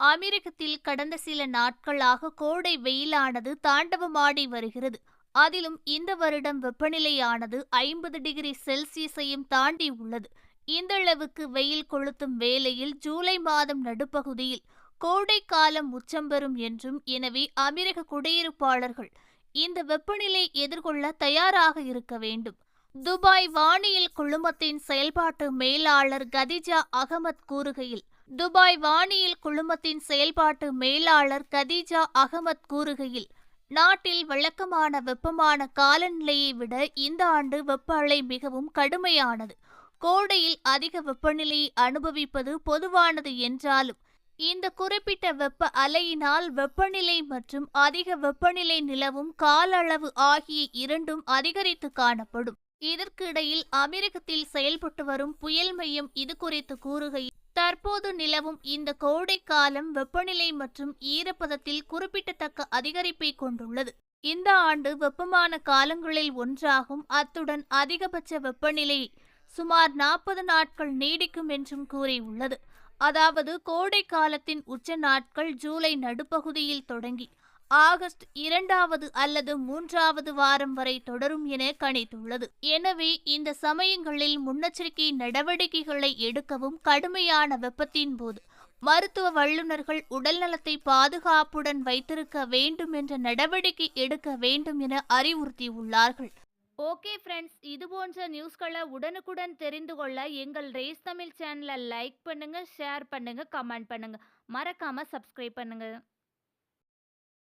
அமெரிக்கத்தில் கடந்த சில நாட்களாக கோடை வெயிலானது தாண்டவமாடி வருகிறது. அதிலும் இந்த வருடம் வெப்பநிலையானது ஐம்பது டிகிரி செல்சியஸையும் தாண்டி உள்ளது. இந்த அளவுக்கு வெயில் கொளுத்தும் வேளையில் ஜூலை மாதம் நடுப்பகுதியில் கோடை காலம் உச்சம் பெறும் என்றும் எனவே அமெரிக்க குடியிருப்பாளர்கள் இந்த வெப்பநிலை எதிர்கொள்ள தயாராக இருக்க வேண்டும். துபாய் வானியல் குழுமத்தின் செயல்பாட்டு மேலாளர் கதிஜா அகமத் கூறுகையில் துபாய் வானியல் குழுமத்தின் செயல்பாட்டு மேலாளர் கதீஜா அகமத் கூறுகையில் நாட்டில் வழக்கமான வெப்பமான காலநிலையை விட இந்த ஆண்டு வெப்ப அலை மிகவும் கடுமையானது. கோடையில் அதிக வெப்பநிலையை அனுபவிப்பது பொதுவானது என்றாலும் இந்த குறிப்பிட்ட வெப்ப அலையினால் வெப்பநிலை மற்றும் அதிக வெப்பநிலை நிலவும் கால அளவு ஆகிய இரண்டும் அதிகரித்து காணப்படும். இதற்கிடையில் அமெரிக்கத்தில் செயல்பட்டு வரும் புயல் மையம் இது குறித்து கூறுகையில் தற்போது நிலவும் இந்த கோடை காலம் வெப்பநிலை மற்றும் ஈரப்பதத்தில் குறிப்பிடத்தக்க அதிகரிப்பை கொண்டுள்ளது. இந்த ஆண்டு வெப்பமான காலங்களில் ஒன்றாகும். அத்துடன் அதிகபட்ச வெப்பநிலை சுமார் நாற்பது நாட்கள் நீடிக்கும் என்றும் கூறியுள்ளது. அதாவது கோடை காலத்தின் உச்ச நாட்கள் ஜூலை நடுப்பகுதியில் தொடங்கி ஆகஸ்ட் இரண்டாவது அல்லது மூன்றாவது வாரம் வரை தொடரும் என கணித்துள்ளது. எனவே இந்த சமயங்களில் முன்னெச்சரிக்கை நடவடிக்கைகளை எடுக்கவும் கடுமையான வெப்பத்தின் போது மருத்துவ வல்லுநர்கள் உடல்நலத்தை பாதுகாப்புடன் வைத்திருக்க வேண்டும் என்ற நடவடிக்கை எடுக்க வேண்டும் என அறிவுறுத்தியுள்ளார்கள். ஓகே ஃப்ரெண்ட்ஸ் இது போன்ற நியூஸ்களை உடனுக்குடன் தெரிந்து கொள்ள எங்கள் ரேஸ் தமிழ் சேனலை லைக் பண்ணுங்கள் ஷேர் பண்ணுங்கள் கமெண்ட் பண்ணுங்கள் மறக்காமல் சப்ஸ்கிரைப் பண்ணுங்கள்